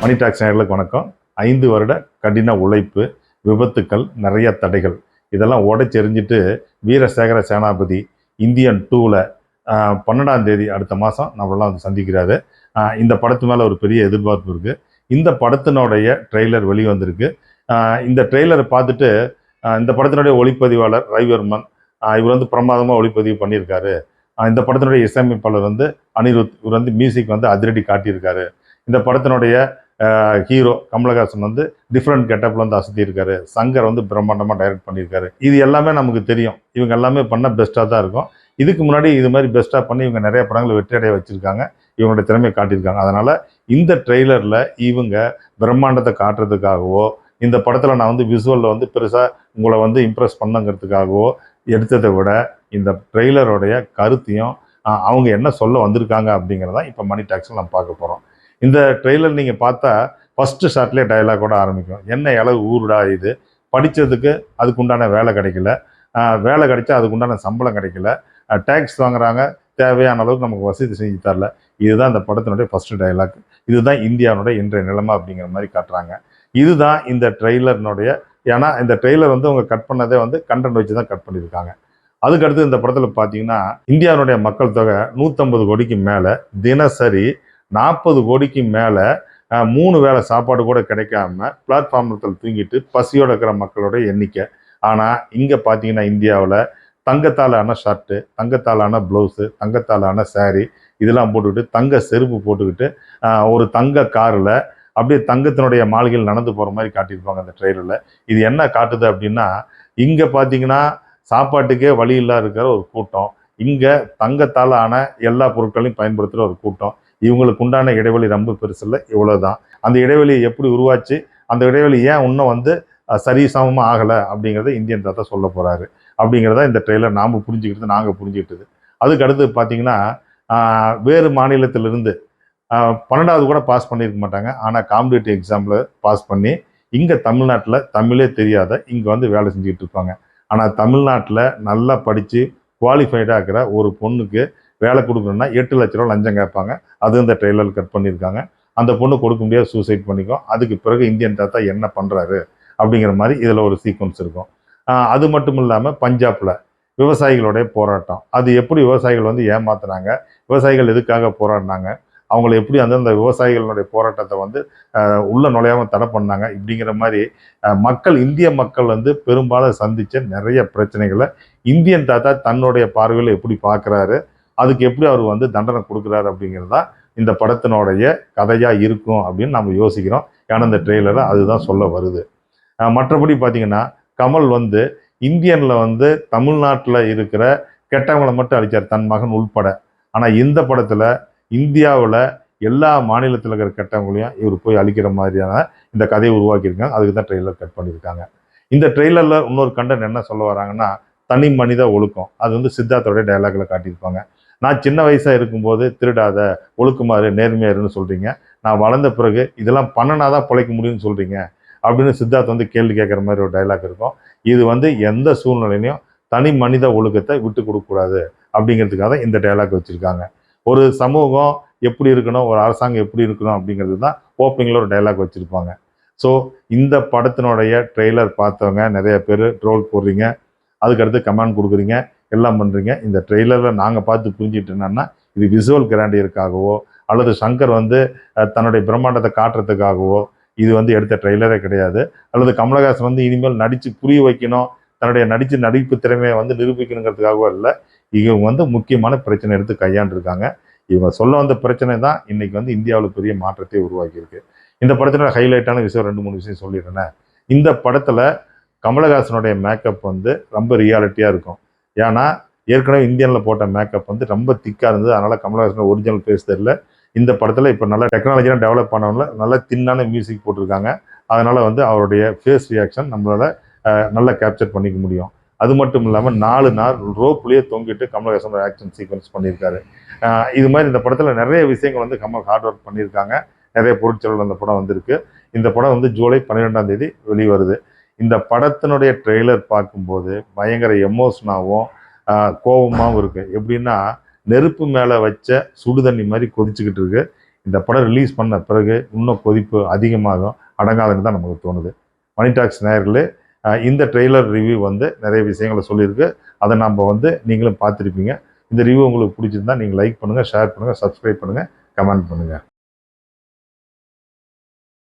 மணி tax நேர்களுக்கு வணக்கம். ஐந்து வருட கடின உழைப்பு விபத்துக்கள் நிறைய தடைகள். இதெல்லாம் உடைச்செறிஞ்சிட்டு வீரசேகர சேனாபதி இந்தியன் டூவில் பன்னெண்டாம் தேதி அடுத்த மாதம் நம்மளாம் வந்து சந்திக்கிறாரு. இந்த படத்து மேலே ஒரு பெரிய எதிர்பார்ப்பு இருக்குது இந்த படத்தினுடைய ட்ரெய்லர் வெளிவந்திருக்கு. இந்த ட்ரெய்லரை பார்த்துட்டு இந்த படத்தினுடைய ஒளிப்பதிவாளர் ரவிவர்மன் இவர் வந்து பிரமாதமாக ஒளிப்பதிவு பண்ணியிருக்காரு. இந்த படத்தினுடைய இசையமைப்பாளர் வந்து அனிருத் இவர் வந்து மியூசிக் வந்து அதிரடி காட்டியிருக்காரு. இந்த படத்தினுடைய ஹீரோ கமலஹாசன் வந்து டிஃப்ரெண்ட் கெட்டப்பில் வந்து அசத்தியிருக்காரு. சங்கர் வந்து பிரம்மாண்டமாக டைரக்ட் பண்ணியிருக்காரு. இது எல்லாமே நமக்கு தெரியும். இவங்க எல்லாமே பண்ண பெஸ்ட்டாக தான் இருக்கும். இதுக்கு முன்னாடி இது மாதிரி பெஸ்ட்டாக பண்ணி இவங்க நிறைய படங்களை வெற்றியடைய வச்சுருக்காங்க. இவங்களுடைய திறமையை காட்டியிருக்காங்க. அதனால் இந்த ட்ரெய்லரில் இவங்க பிரம்மாண்டத்தை காட்டுறதுக்காகவோ இந்த படத்தில் நான் வந்து விசுவலில் வந்து பெருசாக உங்களை வந்து இம்ப்ரெஸ் பண்ணுங்கிறதுக்காகவோ எடுத்ததை விட இந்த ட்ரெய்லருடைய கருத்தையும் அவங்க என்ன சொல்ல வந்திருக்காங்க அப்படிங்கிறதான் இப்போ மணி டாக்ஸில் நம்ம பார்க்க போகிறோம் இந்த ட்ரெய்லர் நீங்கள் பார்த்தா ஃபஸ்ட்டு ஷார்ட்லேயே டைலாகோட ஆரம்பிக்கும். என்ன இளவு ஊருடா இது? படித்ததுக்கு அதுக்கு உண்டான வேலை கிடைக்கல. வேலை கிடைச்சா அதுக்கு உண்டான சம்பளம் கிடைக்கல. டேக்ஸ் வாங்குறாங்க. தேவையான அளவுக்கு நமக்கு வசதி செஞ்சு தரல. இதுதான் இந்த படத்தினுடைய ஃபஸ்ட்டு டைலாக் இதுதான் இந்தியாவுடைய இன்றைய நிலைமை அப்படிங்கிற மாதிரி காட்டுறாங்க. இதுதான் இந்த ட்ரெய்லர்னுடைய ஏன்னா இந்த ட்ரெய்லர் வந்து அவங்க கட் பண்ணதே வந்து கண்டென்ட் வச்சு தான் கட் பண்ணியிருக்காங்க. அதுக்கடுத்து இந்த படத்தில் பார்த்தீங்கன்னா இந்தியாவுடைய மக்கள் தொகை நூற்றம்பது கோடிக்கு மேலே. தினசரி நாற்பது கோடிக்கு மேலே மூணு வேளை சாப்பாடு கூட கிடைக்காம பிளாட்ஃபார்மத்தில் தூங்கிட்டு பசியோடு இருக்கிற மக்களோட எண்ணிக்கை. ஆனால் இங்கே பார்த்தீங்கன்னா இந்தியாவில் தங்கத்தாலான ஷர்ட்டு தங்கத்தாலான ப்ளவுஸு தங்கத்தாலான சாரீ இதெல்லாம் போட்டுக்கிட்டு தங்க செருப்பு போட்டுக்கிட்டு ஒரு தங்க காரில் அப்படியே தங்கத்தினுடைய மாளிகையில் நடந்து போகிற மாதிரி காட்டியிருப்பாங்க அந்த ட்ரெயிலரில் இது என்ன காட்டுது அப்படின்னா இங்கே பார்த்தீங்கன்னா சாப்பாட்டுக்கே வழி இல்லா இருக்கிற ஒரு கூட்டம். இங்கே தங்கத்தால் ஆன எல்லா பொருட்களையும் பயன்படுத்துகிற ஒரு கூட்டம். இவங்களுக்கு உண்டான இடைவெளி ரொம்ப பெருசில்லை இவ்வளோ தான் அந்த இடைவெளியை எப்படி உருவாச்சு? அந்த இடைவெளி ஏன் இன்னும் வந்து சரி சமமாக ஆகலை அப்படிங்கிறத இந்தியன் தாத்தா சொல்ல போகிறாரு அப்படிங்கிறத இந்த ட்ரெயிலர் நாம் புரிஞ்சுக்கிட்டது நாங்கள் புரிஞ்சுக்கிட்டது. அதுக்கு அடுத்து பார்த்தீங்கன்னா வேறு மாநிலத்திலிருந்து பன்னெண்டாவது கூட பாஸ் பண்ணியிருக்க மாட்டாங்க. ஆனால் காம்படிட்டிவ் எக்ஸாமில் பாஸ் பண்ணி இங்கே தமிழ்நாட்டில் தமிழே தெரியாத இங்கே வந்து வேலை செஞ்சுக்கிட்டு இருப்பாங்க. ஆனால் தமிழ்நாட்டில் நல்லா படித்து குவாலிஃபைடாக இருக்கிற ஒரு பொண்ணுக்கு வேலை கொடுக்கணும்னா எட்டு லட்ச ரூபா லஞ்சம் கேட்பாங்க. அது இந்த ட்ரெயிலர் கட் பண்ணியிருக்காங்க. அந்த பொண்ணு கொடுக்க முடியாது சூசைட் பண்ணிக்கும். அதுக்கு பிறகு இந்தியன் தாத்தா என்ன பண்ணுறாரு அப்படிங்கிற மாதிரி இதில் ஒரு சீக்வன்ஸ் இருக்கும். அது மட்டும் இல்லாமல் பஞ்சாப்பில் விவசாயிகளுடைய போராட்டம். அது எப்படி விவசாயிகள் வந்து ஏமாத்துனாங்க விவசாயிகள் எதுக்காக போராடினாங்க? அவங்கள எப்படி அந்தந்த விவசாயிகளுடைய போராட்டத்தை வந்து உள்ள நுழையாமல் தடை பண்ணாங்க? இப்படிங்கிற மாதிரி மக்கள் இந்திய மக்கள் வந்து பெரும்பாலும் சந்தித்த நிறைய பிரச்சனைகளை இந்தியன் தாத்தா தன்னுடைய பார்வையில் எப்படி பார்க்குறாரு? அதுக்கு எப்படி அவர் வந்து தண்டனை கொடுக்குறாரு அப்படிங்கிறது தான் இந்த படத்தினுடைய கதையாக இருக்கும் அப்படின்னு நம்ம யோசிக்கிறோம். ஏன்னா இந்த ட்ரெய்லரை அதுதான் சொல்ல வருது. மற்றபடி பார்த்தீங்கன்னா கமல் வந்து இந்தியனில் வந்து தமிழ்நாட்டில் இருக்கிற கெட்டவங்களை மட்டும் அழிச்சார் தன் மகன் உள்பட. ஆனால் இந்த படத்தில் இந்தியாவில் எல்லா மாநிலத்தில் இருக்கிற கெட்டவங்களையும் இவர் போய் அழிக்கிற மாதிரியான இந்த கதையை உருவாக்கியிருக்காங்க. அதுக்கு தான் ட்ரெய்லர் கட் பண்ணியிருக்காங்க. இந்த ட்ரெய்லரில் இன்னொரு கண்டன் என்ன சொல்ல வராங்கன்னா தனி மனித ஒழுக்கம். அது வந்து சித்தார்த்தோடைய டைலாகில் காட்டியிருப்பாங்க. நான் சின்ன வயசாக இருக்கும்போது திருடாத ஒழுக்குமாறு நேர்மையாருன்னு சொல்கிறீங்க நான் வளர்ந்த பிறகு இதெல்லாம் பண்ணனா தான் பிழைக்க முடியும்னு சொல்கிறீங்க அப்படின்னு சித்தார்த் வந்து கேள்வி கேட்குற மாதிரி ஒரு டைலாக் இருக்கும். இது வந்து எந்த சூழ்நிலையிலையும் தனி மனித ஒழுக்கத்தை விட்டு கொடுக்கக்கூடாது அப்படிங்கிறதுக்காக தான் இந்த டைலாக் வச்சுருக்காங்க. ஒரு சமூகம் எப்படி இருக்கணும் ஒரு அரசாங்கம் எப்படி இருக்கணும் அப்படிங்கிறது தான் ஓப்பனிங்கில் ஒரு டைலாக் வச்சுருப்பாங்க. ஸோ இந்த படத்தினுடைய ட்ரெய்லர் பார்த்தவங்க நிறைய பேர் ட்ரோல் போடுறீங்க. அதுக்கடுத்து கமெண்ட் கொடுக்குறீங்க. எல்லாம் பண்ணுறீங்க இந்த ட்ரெய்லரில் நாங்கள் பார்த்து புரிஞ்சுட்டு என்னன்னா இது விசுவல் கிராண்டியருக்காகவோ அல்லது சங்கர் வந்து தன்னுடைய பிரம்மாண்டத்தை காட்டுறதுக்காகவோ இது வந்து எடுத்த ட்ரெய்லரே கிடையாது. அல்லது கமலஹாசன் வந்து இனிமேல் நடித்து புரிய வைக்கணும் தன்னுடைய நடித்து நடிப்பு திறமையை வந்து நிரூபிக்கணுங்கிறதுக்காகவோ இல்லை இவங்க வந்து முக்கியமான பிரச்சனை எடுத்து கையாண்டிருக்காங்க. இவங்க சொல்ல வந்த பிரச்சனை தான் இன்னைக்கு வந்து இந்தியாவில் பெரிய மாற்றத்தை உருவாக்கியிருக்கு. இந்த படத்தில் ஹைலைட்டான விஷயம் ரெண்டு மூணு விஷயம் சொல்லிடுறேன். இந்த படத்தில் கமலஹாசனுடைய மேக்கப் வந்து ரொம்ப ரியாலிட்டியாக இருக்கும். ஏன்னா ஏற்கனவே இந்தியனில் போட்ட மேக்கப் வந்து ரொம்ப திக்காக இருந்தது. அதனால் கமலஹாசன் ஒரிஜினல் ஃபேஸ் தெரியல. இந்த படத்தில் இப்போ நல்ல டெக்னாலஜிலாம் டெவலப் பண்ணவங்கள நல்ல தின்னான மியூசிக் போட்டிருக்காங்க. அதனால் வந்து அவருடைய ஃபேஸ் ரியாக்ஷன் நம்மளால் நல்லா கேப்சர் பண்ணிக்க முடியும். அது மட்டும் இல்லாமல் நாலு நாள் ரோப்லேயே தொங்கிட்டு கமலஹாசனோட ஆக்ஷன் சீக்வன்ஸ் பண்ணியிருக்காரு. இது மாதிரி இந்த படத்தில் நிறைய விஷயங்கள் வந்து கமல் ஹார்ட் ஒர்க் பண்ணியிருக்காங்க. நிறைய பொருட்கள் அந்த படம் வந்திருக்கு. இந்த படம் வந்து ஜூலை பன்னிரெண்டாம் தேதி வெளிவருது. இந்த படத்தினுடைய ட்ரெய்லர் பார்க்கும்போது பயங்கர எமோஷனாகவும் கோபமாகவும் இருக்கு. எப்படின்னா நெருப்பு மேலே வச்ச சுடுதண்ணி மாதிரி கொதிச்சுக்கிட்டு இருக்கு. இந்த படம் ரிலீஸ் பண்ண பிறகு இன்னும் கொதிப்பு அதிகமாகும். அடங்காதுன்னு தான் நமக்கு தோணுது. மணி டாக்ஸ் நேயர்களே இந்த ட்ரெய்லர் ரிவ்யூ வந்து நிறைய விஷயங்களை சொல்லியிருக்கு. அதை நம்ம வந்து நீங்களும் பார்த்துருப்பீங்க. இந்த ரிவ்யூ உங்களுக்கு பிடிச்சிருந்தா நீங்கள் லைக் பண்ணுங்கள் ஷேர் பண்ணுங்கள் சப்ஸ்கிரைப் பண்ணுங்கள் கமெண்ட் பண்ணுங்கள்